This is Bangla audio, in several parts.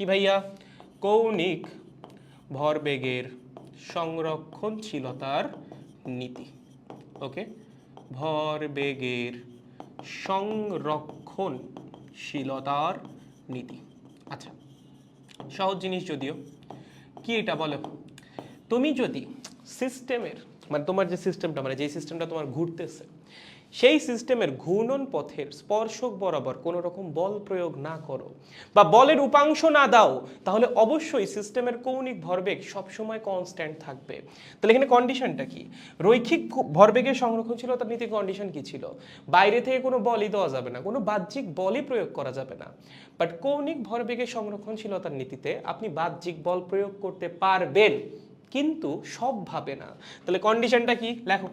কি ভাইয়া? কৌণিক ভরবেগের সংরক্ষণশীলতার নীতি। ওকে ভরবেগের সংরক্ষণশীলতার নীতি। আচ্ছা সহজ জিনিস যদিও, কি এটা বলো? তুমি যদি সিস্টেমের মানে তোমার যে সিস্টেমটা মানে যে সিস্টেমটা তোমার ঘুরতেছে সেই সিস্টেমের ঘূর্ণন পথের স্পর্শক বরাবর কোনো রকম বল প্রয়োগ না করো বা বলের উপাংশ না দাও, তাহলে অবশ্যই সিস্টেমের কৌণিক ভরবেগ সবসময় কনস্ট্যান্ট থাকবে। তাহলে এখানে কন্ডিশনটা কি? রৈখিক ভরবেগের সংরক্ষণশীলতার নীতি কন্ডিশন কি ছিল? বাইরে থেকে কোনো বলই দেওয়া যাবে না, কোনো বাহ্যিক বলই প্রয়োগ করা যাবে না। বাট কৌণিক ভরবেগের সংরক্ষণশীলতার নীতিতে আপনি বাহ্যিক বল প্রয়োগ করতে পারবেন, কিন্তু সবভাবে না। তাহলে কন্ডিশনটা কি? লেখো।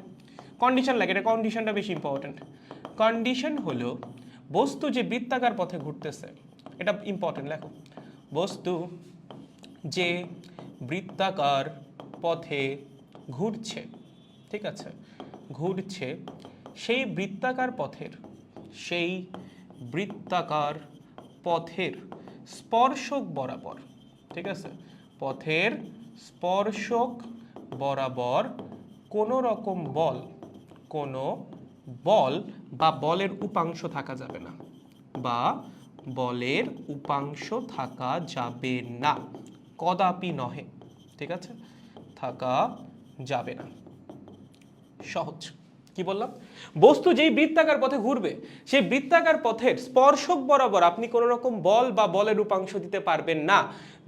কন্ডিশন লাগে, এটা কন্ডিশনটা বেশি ইম্পর্ট্যান্ট কন্ডিশন হলো বস্তু যে বৃত্তাকার পথে ঘুরতেছে, এটা ইম্পর্ট্যান্ট লেখো বস্তু যে বৃত্তাকার পথে ঘুরছে, ঠিক আছে? ঘুরছে, সেই বৃত্তাকার পথের, সেই বৃত্তাকার পথের স্পর্শক বরাবর, ঠিক আছে? পথের স্পর্শক বরাবর কোনো রকম বল কোনো বল বা বলের উপাংশ থাকা যাবে না বা বলের উপাংশ থাকা যাবে না। কদাপি নহে, ঠিক আছে? থাকা যাবে না। সহজ। কি বললাম? বস্তু যেই বৃত্তাকার পথে ঘুরবে, সেই বৃত্তাকার পথের স্পর্শক বরাবর আপনি কোনো রকম বল বা বলের উপাংশ দিতে পারবেন না।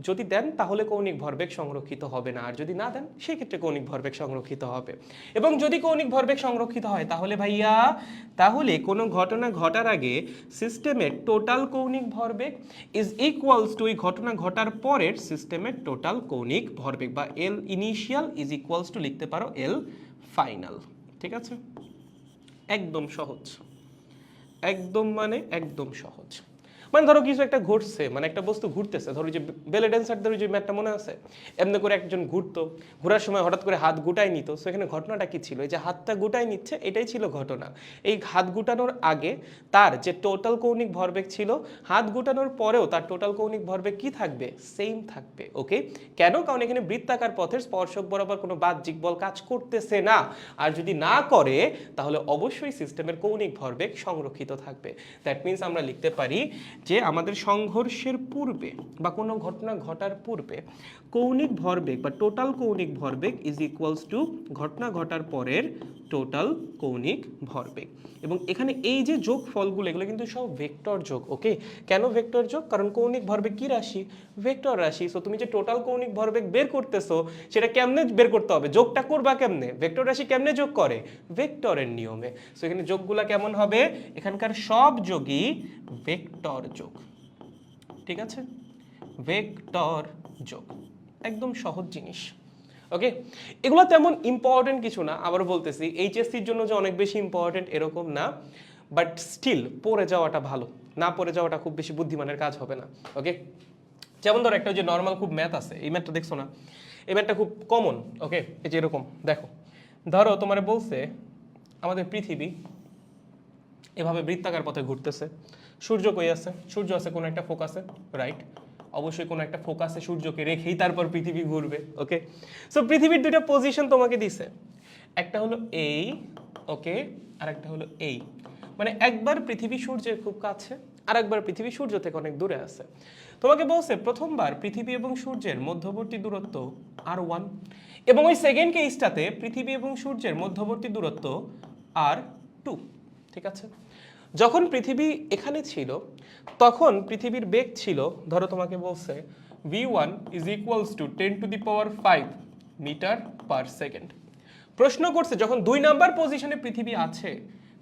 যদি দেন, তাহলে কৌণিক ভরবেগ সংরক্ষিত হবে না। আর যদি না দেন, সেই ক্ষেত্রে কৌণিক ভরবেগ সংরক্ষিত হবে। এবং যদি কৌণিক ভরবেগ সংরক্ষিত হয়, তাহলে ভাইয়া, তাহলে কোনো ঘটনা ঘটার আগে সিস্টেমের টোটাল কৌণিক ভরবেগ ইজ ইকুয়ালস টু এই ঘটনা ঘটার পরের সিস্টেমের টোটাল কৌণিক ভরবেগ বা L initial is equals to লিখতে পারো এল ফাইনাল ঠিক আছে? একদম সহজ। একদম মানে একদম সহজ। মানে ধরো কিছু একটা ঘটছে মানে একটা বস্তু ঘুরতেছে, ধরো যে বেলে ড্যান্সার ধরো যে ম্যাটটা মনে আছে? এমনি করে একজন ঘুরতো, ঘোরার সময় হঠাৎ করে হাত গুটাই নিত সো এখানে ঘটনাটা কি ছিল? এই যে হাতটা গুটাই নিচ্ছে, এটাই ছিল ঘটনা। এই হাত গুটানোর আগে তার যে টোটাল কৌণিক ভরবেগ ছিল, হাত গুটানোর পরেও তার টোটাল কৌণিক ভরবেগ কি থাকবে? সেম থাকবে ওকে কেন? কারণ এখানে বৃত্তাকার পথের স্পর্শক বরাবর কোনো বাহ্যিক বল কাজ করতেছে না। আর যদি না করে, তাহলে অবশ্যই সিস্টেমের কৌণিক ভরবেগ সংরক্ষিত থাকবে। দ্যাট মিন্স আমরা লিখতে পারি যে আমাদের সংঘর্ষের পূর্বে বা কোনো ঘটনা ঘটার পূর্বে কৌণিক ভরবেগ বা টোটাল কৌণিক ভরবেগ ইজ ইকুয়ালস টু ঘটনা ঘটার পরের টোটাল কৌণিক ভরবেগ। এবং এখানে এই যে যোগ ফলগুলো এগুলো কিন্তু সব ভেক্টর যোগ, ওকে? কেন ভেক্টর যোগ? কারণ কৌণিক ভরবেগ কি রাশি? ভেক্টর রাশি। সো তুমি যে টোটাল কৌণিক ভরবেগ বের করতেছো, সেটা কেমনে বের করতে হবে? যোগটা করবা কেমনে? ভেক্টর রাশি কেমনে যোগ করে? ভেক্টরের নিয়মে। সো এখানে যোগগুলা কেমন হবে? এখানকার সব যোগই ভেক্টর যোগ। ঠিক আছে? ভেক্টর যোগ। একদম সহজ জিনিস। ওকে এগুলো তেমন ইম্পর্টেন্ট কিছু না আবার বলতেছি এইচএসসির জন্য যে অনেক বেশি ইম্পর্টেন্ট এরকম না বাট স্টিল পড়ে যাওয়াটা ভালো। না পড়ে যাওয়াটা খুব বেশি বুদ্ধিমানের কাজ হবে না ওকে যেমন ধরো একটা যে নর্মাল খুব ম্যাথ আছে, এই ম্যাথটা দেখছ না? এই ম্যাথটা খুব কমন ওকে এই যে এরকম, দেখো। ধরো তোমার বলছে, আমাদের পৃথিবী এভাবে বৃত্তাকার পথে ঘুরতেছে। সূর্য কই আছে? সূর্য আছে কোনো একটা ফোকাসে রাইট অবশ্যই কোনো একটা ফোকাসে সূর্যকে রেখেই তারপর পৃথিবী ঘুরবে ওকে সো পৃথিবীর দুইটা পজিশন তোমাকে দিছে। একটা হলো এই ওকে আর একটা হলো এই মানে একবার পৃথিবী সূর্যের খুব কাছে আর একবার পৃথিবী সূর্য থেকে অনেক দূরে আছে। তোমাকে বলছে, প্রথমবার পৃথিবী এবং সূর্যের মধ্যবর্তী দূরত্ব আর ওয়ান এবং ওই সেকেন্ড কেসটাতে পৃথিবী এবং সূর্যের মধ্যবর্তী দূরত্ব আর টু ঠিক আছে? যখন পৃথিবী এখানে ছিল, তখন পৃথিবীর বেগ ছিল, ধরো তোমাকে বলছে V one is equals to ten to the power five metre per second প্রশ্ন করছে, যখন দুই নাম্বার পজিশনে পৃথিবী আছে,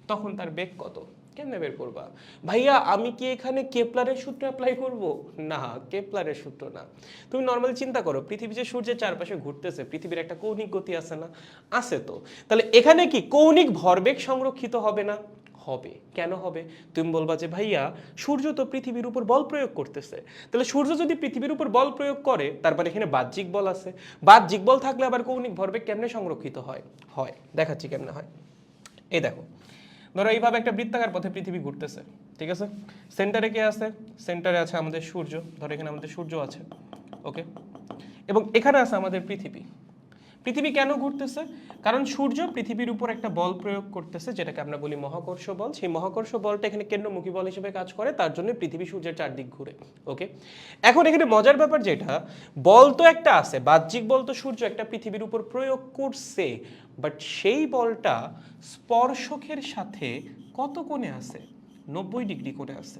তখন তার বেগ কত? কেমনে বের করবা? ভাইয়া, আমি কি এখানে কেপলারের সূত্র অ্যাপ্লাই করব? না, কেপলারের সূত্র না। তুমি নর্মালি চিন্তা করো, পৃথিবী যে সূর্যের চারপাশে ঘুরতেছে, পৃথিবীর একটা কৌণিক গতি আছে না? আছে তো। তাহলে এখানে কি কৌণিক ভরবেগ সংরক্ষিত হবে না? হবে? কেন হবে? তুমি বলবা যে, ভাইয়া, সূর্য তো পৃথিবীর উপর বল প্রয়োগ করতেছে। তাহলে সূর্য যদি পৃথিবীর উপর বল প্রয়োগ করে তারপরে এখানে বাহ্যিক বল আছে। বাহ্যিক বল থাকলে আবার কৌণিক ভরবেগ কেমনে সংরক্ষিত হয়? হয়। দেখাচ্ছি কেমনে হয়। এই দেখো, ধরো এইভাবে একটা বৃত্তাকার পথে পৃথিবী ঘুরতেছে, ঠিক আছে? সেন্টারে কে আছে? সেন্টারে আছে আমাদের সূর্য। ধরো এখানে আমাদের সূর্য আছে, ওকে? এবং এখানে আছে আমাদের পৃথিবী। পৃথিবী কেন ঘুরতেছে? কারণ সূর্য পৃথিবীর উপর একটা বল প্রয়োগ করতেছে, যেটাকে আমরা বলি মহাকর্ষ বল। সেই মহাকর্ষ বলটা এখানে কেন্দ্রমুখী বল হিসেবে কাজ করে, তার জন্য পৃথিবী সূর্যের চারদিক ঘুরে, ওকে? এখন এখানে মজার ব্যাপার যেটা, বল তো একটা আছে, বাহ্যিক বল তো সূর্য একটা পৃথিবীর উপর প্রয়োগ করছে বাট সেই বলটা স্পর্শকের সাথে কত কোণে আছে? নব্বই ডিগ্রি কোণে আছে।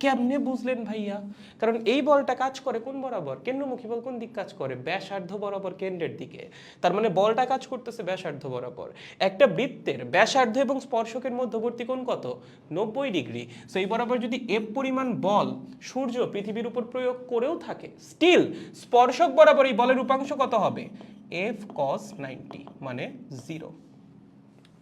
কেমনে বুঝলেন ভাইয়া? কারণ এই বলটা কাজ করে কোন বরাবর? কেন্দ্রমুখী বল কোন দিক কাজ করে? ব্যাসার্ধ বরাবর কেন্দ্রের দিকে। তার মানে বলটা কাজ করতেছে ব্যাসার্ধ বরাবর। একটা বৃত্তের ব্যাসার্ধ এবং স্পর্শকের মধ্যবর্তী কোণ কত? নব্বই ডিগ্রি। সো এই বরাবর যদি এফ পরিমাণ বল সূর্য পৃথিবীর উপর প্রয়োগ করেও থাকে স্টিল স্পর্শক বরাবর এই বলের উপাংশ কত হবে? এফ কস নাইনটি মানে জিরো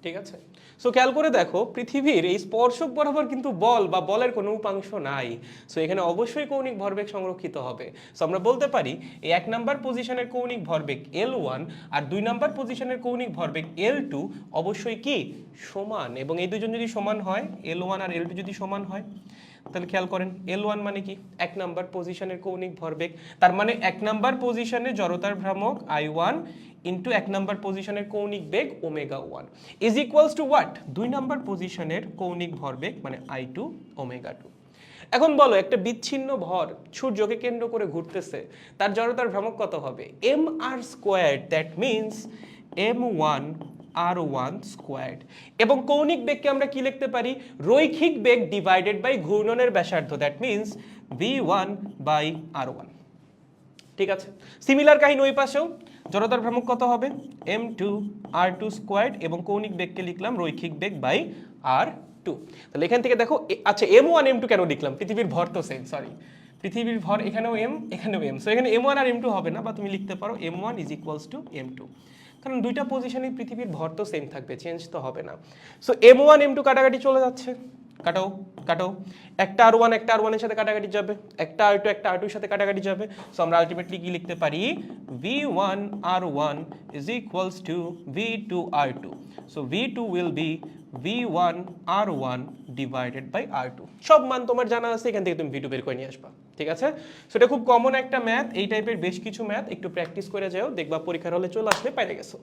ঠিক আছে? সো খেয়াল করে দেখো, পৃথিবীর এই স্পর্শক বরাবর কিন্তু বল বা বলের কোনো উপাংশ নাই। সো এখানে অবশ্যই কৌণিক ভরবেগ সংরক্ষিত হবে। সো আমরা বলতে পারি, এই এক নাম্বার পজিশনের কৌণিক ভরবেগ এল ওয়ান আর দুই নাম্বার পজিশনের কৌণিক ভরবেগ এল টু অবশ্যই কি? সমান। এবং এই দুজন যদি সমান হয় এল ওয়ান আর এল টু যদি সমান হয়, তাহলে খেয়াল করেন এল ওয়ান মানে কি? এক নাম্বার পজিশনের কৌণিক ভরবেগ। তার মানে এক নাম্বার পজিশনে জড়তার ভ্রামক আই ওয়ান ইন্টু এক নাম্বার পজিশনের কৌণিক বেগ omega one is equals to what দুই নাম্বার পজিশনের কৌণিক ভরবেগ মানে আই টু ওমেগা টু এখন বলো, একটা বিচ্ছিন্ন ভর সূর্যকে কেন্দ্র করে ঘুরতেছে, তার জড়তার ভ্রামক কত হবে? M R square that means M one R one squared এবং কৌণিক বেগকে আমরা কি লিখতে পারি? রৈখিক বেগ ডিভাইডেড বাই ঘূর্ণনের ব্যাসার্ধ that means V one by R one ঠিক আছে? সিমিলার কাহিনী ওই পাশেও। জড়তার ভ্রামক কত হবে? M two R two squared এবং কৌণিক বেগকে লিখলাম রৈখিক বেগ বাই আর টু তাহলে এখান থেকে দেখো আচ্ছা এম ওয়ান এম টু কেন লিখলাম? পৃথিবীর ভর তো সেম সরি পৃথিবীর ভর এখানেও এম এখানেও এম সো এখানে M one R M two হবে না, বা তুমি লিখতে পারো M one is equals to M two কারণ দুইটা পজিশনে পৃথিবীর ভর তো সেম থাকবে চেঞ্জ তো হবে না। So M one M two কাটাকাটি চলে যাচ্ছে। কাটাও কাটাও। একটা আর ওয়ান একটা আর ওয়ানের সাথে কাটাকাটি যাবে, একটা আর টু একটা আর টুর সাথে কাটাকাটি যাবে। সো আমরা আলটিমেটলি কি লিখতে পারি? V one R one is equals to V two R two so V two will be V one R one divided by R two সব মান তোমার জানা আছে, এখান থেকে তুমি ভি টু বের করে নিয়ে আসবা। ঠিক আছে? সো এটা খুব কমন একটা ম্যাথ এই টাইপের বেশ কিছু ম্যাথ একটু প্র্যাকটিস করে যাও, দেখবা পরীক্ষার হলে চলে আসলে পাইলে গেছো।